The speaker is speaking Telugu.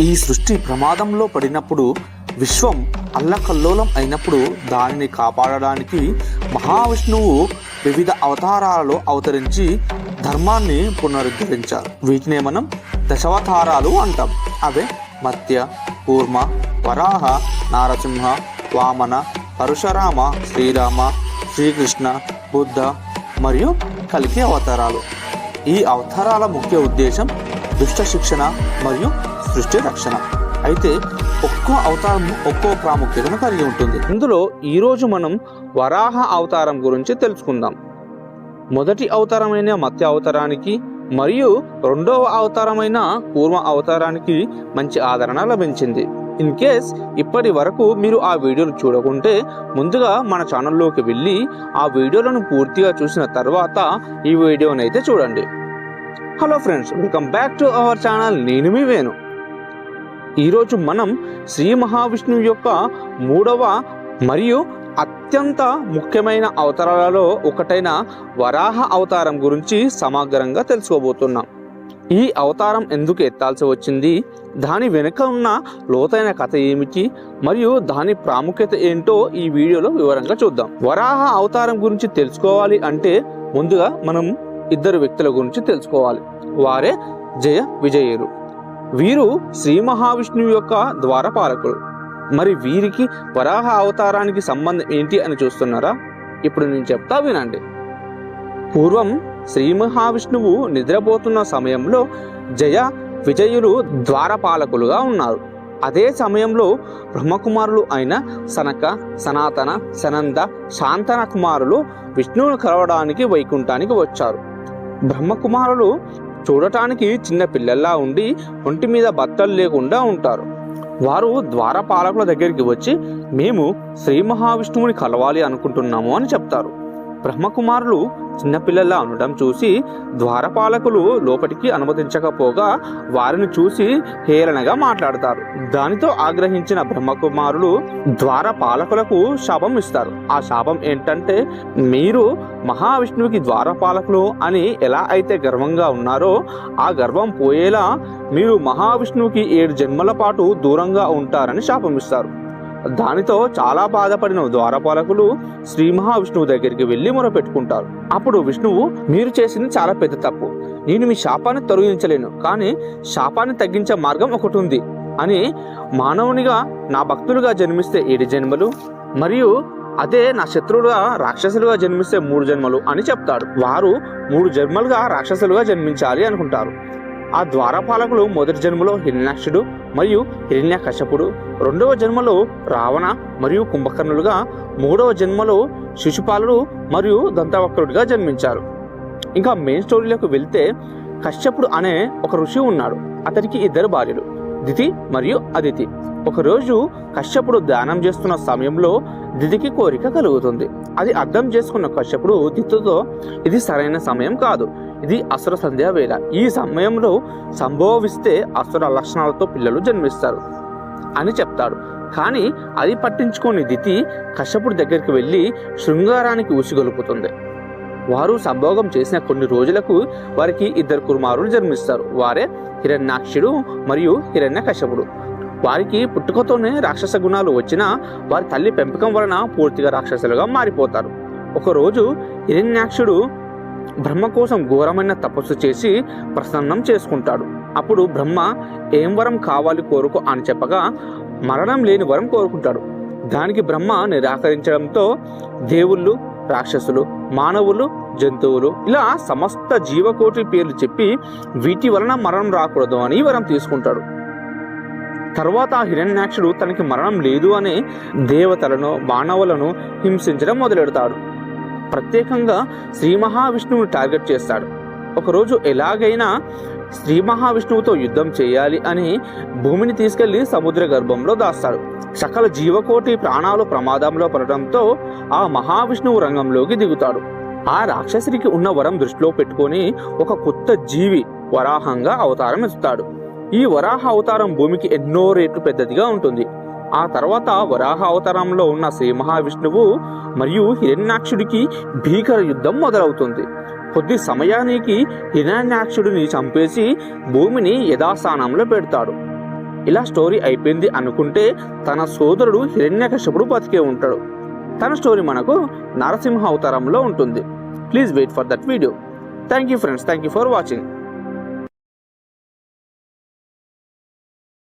ఈ సృష్టి ప్రమాదంలో పడినప్పుడు విశ్వం అల్లకల్లోలం అయినప్పుడు దానిని కాపాడడానికి మహావిష్ణువు వివిధ అవతారాలలో అవతరించి ధర్మాన్ని పునరుద్ధరించారు. వీటినే మనం దశావతారాలు అంటాం. అవే మత్య కూర్మ వరాహ నారసింహ వామన పరశురామ శ్రీరామ శ్రీకృష్ణ బుద్ధ మరియు కలికి అవతారాలు. ఈ అవతారాల ముఖ్య ఉద్దేశం దుష్ట శిక్షణ మరియు సృష్టి రక్షణ. అయితే ఒక్కో అవతారం ఒక్కో ప్రాముఖ్యతను కలిగి ఉంటుంది. ఇందులో ఈరోజు మనం వరాహ అవతారం గురించి తెలుసుకుందాం. మొదటి అవతారమైన మత్స్య అవతారానికి మరియు రెండవ అవతారమైన కూర్మ అవతారానికి మంచి ఆదరణ లభించింది. ఇన్ కేస్ ఇప్పటి వరకు మీరు ఆ వీడియోలు చూడకుంటే ముందుగా మన ఛానల్లోకి వెళ్ళి ఆ వీడియోలను పూర్తిగా చూసిన తర్వాత ఈ వీడియోనైతే అయితే చూడండి. Hello friends welcome back to our channel. నేను మీ వేణు. ఈరోజు మనం శ్రీ మహావిష్ణువు యొక్క మూడవ మరియు అత్యంత ముఖ్యమైన అవతారాలలో ఒకటైన వరాహ అవతారం గురించి సమగ్రంగా తెలుసుకోబోతున్నాం. ఈ అవతారం ఎందుకు ఎత్తాల్సి వచ్చింది? దాని వెనుక ఉన్న లోతైన కథ ఏమిటి? మరియు దాని ప్రాముఖ్యత ఏంటో ఈ వీడియోలో వివరంగా చూద్దాం. వరాహ అవతారం గురించి తెలుసుకోవాలి అంటే ముందుగా మనం ఇద్దరు వ్యక్తుల గురించి తెలుసుకోవాలి. వారే జయ విజయులు వీరు శ్రీ మహావిష్ణువు యొక్క ద్వారపాలకులు. మరి వీరికి వరాహ అవతారానికి సంబంధం ఏంటి అని చూస్తున్నారా? ఇప్పుడు నేను చెప్తా వినండి. పూర్వం శ్రీ మహావిష్ణువు నిద్రపోతున్న సమయంలో జయ విజయులు ద్వారపాలకులుగా ఉన్నారు. అదే సమయంలో బ్రహ్మకుమారులు అయిన సనక సనాతన సనంద శాంతన కుమారులు విష్ణువును కలవడానికి వైకుంఠానికి వచ్చారు. బ్రహ్మకుమారులు చూడటానికి చిన్న పిల్లల్లా ఉండి ఒంటి మీద బత్తలు లేకుండా ఉంటారు. వారు ద్వారపాలకుల దగ్గరికి వచ్చి మేము శ్రీ మహావిష్ణువుని కలవాలి అనుకుంటున్నాము అని చెప్తారు. బ్రహ్మకుమారులు చిన్నపిల్లలా ఉండడం చూసి ద్వారపాలకులు లోపలికి అనుమతించకపోగా వారిని చూసి హేళనగా మాట్లాడతారు. దానితో ఆగ్రహించిన బ్రహ్మకుమారులు ద్వారపాలకులకు శాపం ఇస్తారు. ఆ శాపం ఏంటంటే మీరు మహావిష్ణువుకి ద్వారపాలకులు అని ఎలా అయితే గర్వంగా ఉన్నారో ఆ గర్వం పోయేలా మీరు మహావిష్ణువుకి ఏడు జన్మల పాటు దూరంగా ఉంటారని శాపం ఇస్తారు. దానితో చాలా బాధపడిన ద్వారపాలకులు శ్రీ మహావిష్ణువు దగ్గరికి వెళ్ళి మొరపెట్టుకుంటారు. అప్పుడు విష్ణువు మీరు చేసింది చాలా పెద్ద తప్పు. నేను మీ శాపాన్ని తొలగించలేను. కానీ శాపాన్ని తగ్గించే మార్గం ఒకటి ఉంది అని మానవునిగా నా భక్తులుగా జన్మిస్తే ఏడు జన్మలు మరియు అదే నా శత్రువులుగా రాక్షసులుగా జన్మిస్తే మూడు జన్మలు అని చెప్తాడు. వారు మూడు జన్మలుగా రాక్షసులుగా జన్మించాలి అనుకుంటారు. ఆ ద్వారపాలకులు మొదటి జన్మలో హిరణ్యాక్షుడు మరియు హిరణ్య కశ్యపుడు రెండవ జన్మలో రావణ మరియు కుంభకర్ణులుగా మూడవ జన్మలో శిశుపాలుడు మరియు దంతవక్రుడిగా జన్మించారు. ఇంకా మెయిన్ స్టోరీలోకి వెళ్తే కశ్యపుడు అనే ఒక ఋషి ఉన్నాడు. అతనికి ఇద్దరు భార్యలు. దితి మరియు అదితి. ఒకరోజు కశ్యపుడు ధ్యానం చేస్తున్న సమయంలో దితికి కోరిక కలుగుతుంది. అది అర్థం చేసుకున్న కశ్యపుడు దితితో ఇది సరైన సమయం కాదు. ఇది అసుర సంధ్యా వేళ. ఈ సమయంలో సంభవిస్తే అసుర లక్షణాలతో పిల్లలు జన్మిస్తారు అని చెప్తాడు. కానీ అది పట్టించుకొని దితి కశ్యపుడి దగ్గరికి వెళ్ళి శృంగారానికి ఉసిగొలుపుతుంది వారు సంభోగం చేసిన కొన్ని రోజులకు వారికి ఇద్దరు కుమారులు జన్మిస్తారు. వారే హిరణ్యాక్షుడు మరియు హిరణ్య కశ్యపుడు వారికి పుట్టుకతోనే రాక్షస గుణాలు వచ్చినా వారి తల్లి పెంపకం వలన పూర్తిగా రాక్షసులుగా మారిపోతారు. ఒకరోజు హిరణ్యాక్షుడు బ్రహ్మ కోసం ఘోరమైన తపస్సు చేసి ప్రసన్నం చేసుకుంటాడు. అప్పుడు బ్రహ్మ ఏం వరం కావాలి కోరుకో అని చెప్పగా మరణం లేని వరం కోరుకుంటాడు. దానికి బ్రహ్మ నిరాకరించడంతో దేవుళ్ళు రాక్షసులు మానవులు జంతువులు ఇలా సమస్త జీవకోటి పేర్లు చెప్పి వీటి వలన మరణం రాకూడదు అని వరం తీసుకుంటాడు. తర్వాత ఆ హిరణ్యాక్షుడు తనకి మరణం లేదు అనే దేవతలను మానవులను హింసించడం మొదలెడతాడు. ప్రత్యేకంగా శ్రీ మహావిష్ణువుని టార్గెట్ చేస్తాడు. ఒకరోజు ఎలాగైనా శ్రీ మహావిష్ణువుతో యుద్ధం చేయాలి అని భూమిని తీసుకెళ్ళి సముద్ర గర్భంలో దాస్తాడు. సకల జీవకోటి ప్రాణాలు ప్రమాదంలో పడడంతో ఆ మహావిష్ణువు రంగంలోకి దిగుతాడు. ఆ రాక్షసుడికి ఉన్న వరం దృష్టిలో పెట్టుకొని ఒక కొత్త జీవి వరాహంగా అవతారం ఇస్తాడు ఈ వరాహ అవతారం భూమికి ఎన్నో రేట్లు పెద్దదిగా ఉంటుంది. ఆ తర్వాత వరాహ అవతారంలో ఉన్న శ్రీ మహావిష్ణువు మరియు హిరణ్యాక్షుడికి భీకర యుద్ధం మొదలవుతుంది. కొద్ది సమయానికి హిరణ్యాక్షుడిని చంపేసి భూమిని యథాస్థానంలో పెడతాడు. ఇలా స్టోరీ అయిపోయింది అనుకుంటే తన సోదరుడు హిరణ్యకశ్యపుడు బతికే ఉంటాడు. తన స్టోరీ మనకు నరసింహ అవతారంలో ఉంటుంది. Please wait for that video. Thank you friends. Thank you for watching.